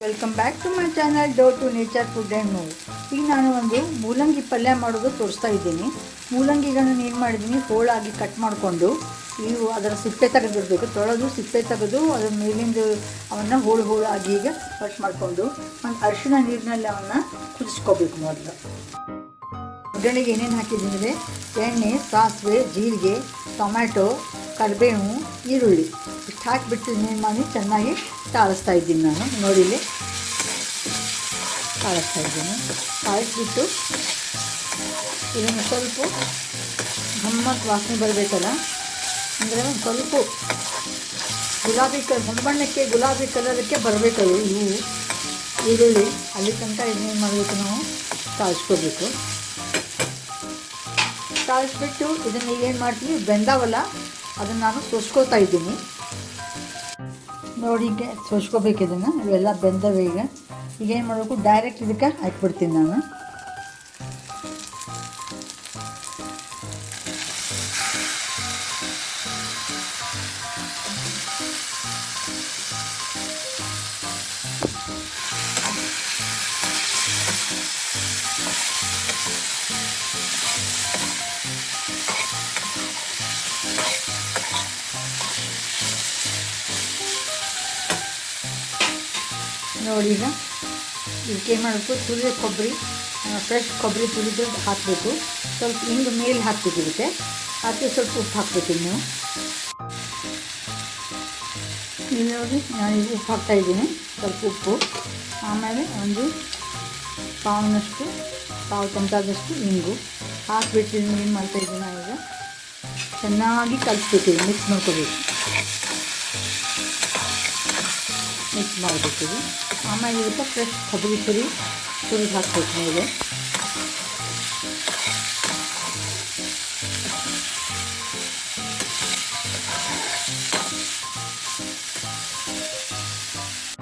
Welcome back to my channel dough to nature food and move ಈಗ ನಾನು ಒಂದು ಮೂಲಂಗಿ ಪಲ್ಯ ಮಾಡೋದು ತೋರಿಸ್ತಾ ಇದ್ದೀನಿ. ಮೂಲಂಗಿಗಳನ್ನು ಏನು ಮಾಡಿದ್ದೀನಿ ಹೋಳಾಗಿ ಕಟ್ ಮಾಡಿಕೊಂಡು ನೀವು ಅದರ ಸಿಪ್ಪೆ ತೆಗೆದಿರಬೇಕು ತೊಳೆದು ಸಿಪ್ಪೆ ತೆಗೆದು ಅದ್ರ ಮೇಲಿಂದ ಅವನ್ನು ಹೋಳು ಹೋಳಾಗಿ ಈಗ ಕಟ್ ಮಾಡಿಕೊಂಡು ಒಂದು ಅರಿಶಿನ ನೀರಿನಲ್ಲಿ ಅವನ್ನ ಕುದಿಸ್ಕೋಬೇಕು ಮೊದಲು. ಒಗ್ಗರಣೆಗೆ ಏನೇನು ಹಾಕಿದ್ದೀನಿ ಅಂದರೆ ಎಣ್ಣೆ, ಸಾಸಿವೆ, ಜೀರಿಗೆ, ಟೊಮ್ಯಾಟೊ, ಕರಿಬೇವು, ಈರುಳ್ಳಿ. ಇಷ್ಟು ಹಾಕಿಬಿಟ್ಟು ನೀರು ಮಾಡಿ ಚೆನ್ನಾಗಿ ತಾಳಿಸ್ತಾ ಇದ್ದೀನಿ ನಾನು. ನೋಡಿಲಿ ತಾಳಿಸ್ತಾ ಇದ್ದೀನಿ. ತಾಳಿಸ್ಬಿಟ್ಟು ಇದನ್ನು ಸ್ವಲ್ಪ ಗಮ್ಮತ್ ವಾಸನೆ ಬರಬೇಕಲ್ಲ? ಅಂದರೆ ಒಂದು ಸ್ವಲ್ಪ ಗುಲಾಬಿ ಕಲರ್ ಹೊಂಬಣ್ಣಕ್ಕೆ ಗುಲಾಬಿ ಕಲರಕ್ಕೆ ಬರಬೇಕಲ್ಲ ಇವು ಈರುಳ್ಳಿ, ಅಲ್ಲಿ ತನಕ ಇನ್ನೇನು ಮಾಡಬೇಕು ನಾವು? ತಾಳಿಸ್ಕೋಬೇಕು ತಾಳಿಸ್ಬಿಟ್ಟು ಇದನ್ನು ಏನು ಮಾಡ್ತೀನಿ? ಬೆಂದಾವಲ್ಲ, ಅದನ್ನು ನಾನು ಸೋಸ್ಕೋತಾ ಇದ್ದೀನಿ. ನೋಡಿ ಹೀಗೆ ಸೋಸ್ಕೋಬೇಕು ಇದನ್ನು. ಇವೆಲ್ಲ ಬೆಂದವೆ ಈಗ. ಈಗ ಏನು ಮಾಡಬೇಕು? ಡೈರೆಕ್ಟ್ ಇದಕ್ಕೆ ಹಾಕ್ಬಿಡ್ತೀನಿ ನಾನು. ನೋಡಿ ಈಗ. ಇದಕ್ಕೆ ಏನು ಮಾಡಬೇಕು? ತುರಿದ ಕೊಬ್ಬರಿ ಫ್ರೆಶ್ ಕೊಬ್ಬರಿ ತುರಿದು ಹಾಕಬೇಕು. ಸ್ವಲ್ಪ ಹಿಂಗೆ ಮೇಲೆ ಹಾಕ್ಬೇಕು ಇದಕ್ಕೆ. ಹಾಕಿ ಸ್ವಲ್ಪ ಉಪ್ಪು ಹಾಕಬೇಕು ಇನ್ನು. ಇಲ್ಲಿ ನೋಡಿ, ನಾನು ಈಗ ಉಪ್ಪು ಹಾಕ್ತಾ ಇದ್ದೀನಿ. ಸ್ವಲ್ಪ ಉಪ್ಪು. ಆಮೇಲೆ ಒಂದು ಪಾವನಷ್ಟು, ಪಾವು ತಂಪಾದಷ್ಟು ಇಂಗು. ಹಾಕ್ಬಿಟ್ಟು ಏನು ಮಾಡ್ತಾ ಇದ್ದೀನಿ ಈಗ ಚೆನ್ನಾಗಿ ಕಲಿಸ್ಬೇಕು ಮಿಕ್ಸ್ ಮಾಡ್ಕೋಬೇಕು. ಮಿಕ್ಸ್ ಮಾಡಬೇಕು ಇದು ಆಮೇಲೆ ಇದಕ್ಕೆ ಫ್ರೆಶ್ ಕೊಬ್ಬರಿ ತುರಿ ತುರಿದು ಹಾಕ್ಬೇಕು ಮೇಲೆ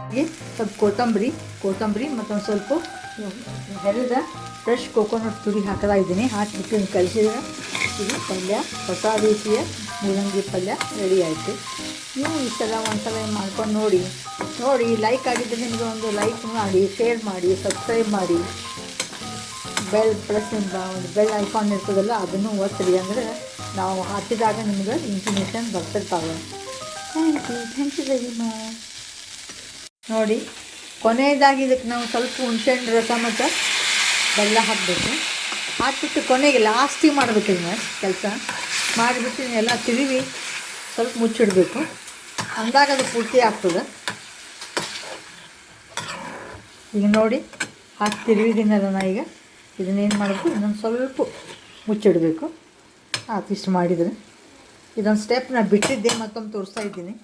ಹಾಗೆ ಸ್ವಲ್ಪ ಕೊತ್ತಂಬರಿ ಕೊತ್ತಂಬರಿ ಮತ್ತೊಂದು ಸ್ವಲ್ಪ ಹೆರಿದ ಫ್ರೆಶ್ ಕೋಕೋನಟ್ ತುರಿ ಹಾಕ್ತಾ ಇದ್ದೀನಿ ಹಾಕಿಬಿಟ್ಟು ಇದನ್ನ ಕಲಿಸಿದ್ರೆ ಇದು ಪಲ್ಯ, ಹೊಸ ರೀತಿಯ ಮೂಲಂಗಿ ಪಲ್ಯ ರೆಡಿ ಆಯಿತು. ನೀವು ಈ ಸಲ ಒಂದ್ಸಲ ಮಾಡ್ಕೊಂಡು ನೋಡಿ. ನೋಡಿ ಲೈಕ್ ಆಗಿದ್ದರೆ ನಿಮಗೆ ಒಂದು ಲೈಕ್ ಮಾಡಿ ಶೇರ್ ಮಾಡಿ ಸಬ್ಸ್ಕ್ರೈಬ್ ಮಾಡಿ. ಬೆಲ್ ಪ್ಲಸ್ ಒಂದು ಬೆಲ್ ಐಕಾನ್ ಇರ್ತದಲ್ಲ, ಅದನ್ನು ಒತ್ತಿರಿ. ಅಂದರೆ ನಾವು ಹಾಕಿದಾಗ ನಿಮ್ಗೆ information ಬರ್ತಿರ್ತಾವೆ. Thank you thank you very much ನೋಡಿ, ಕೊನೆಯದಾಗಿ ಇದಕ್ಕೆ ನಾವು ಸ್ವಲ್ಪ ಹುಣಸೆಹಣ್ಣು ರಸ ಮತ್ತು ಬೆಲ್ಲ ಹಾಕಬೇಕು. ಹಾಕಿಬಿಟ್ಟು ಕೊನೆಗೆ ಲಾಸ್ಟಿಗೆ ಮಾಡಬೇಕು ಇದನ್ನ ಕೆಲಸ. ಮಾಡಿಬಿಟ್ಟು ಎಲ್ಲ ತಿರುವಿ ಸ್ವಲ್ಪ ಮುಚ್ಚಿಡಬೇಕು. ಅಂದಾಗ ಅದು ಪೂರ್ತಿ ಆಗ್ತದೆ. ಈಗ ನೋಡಿ ಹಾಕಿ ತಿರುವಿದ್ದೀನಲ್ಲ ನಾ ಈಗ. ಇದನ್ನೇನು ಮಾಡಬೇಕು? ಇನ್ನೊಂದು ಸ್ವಲ್ಪ ಮುಚ್ಚಿಡಬೇಕು. ಆತಿಷ್ಟು ಮಾಡಿದರೆ. ಇದೊಂದು ಸ್ಟೆಪ್ ನಾನು ಬಿಟ್ಟಿದ್ದೆ, ಮತ್ತೊಂದು ತೋರಿಸ್ತಾ ಇದ್ದೀನಿ.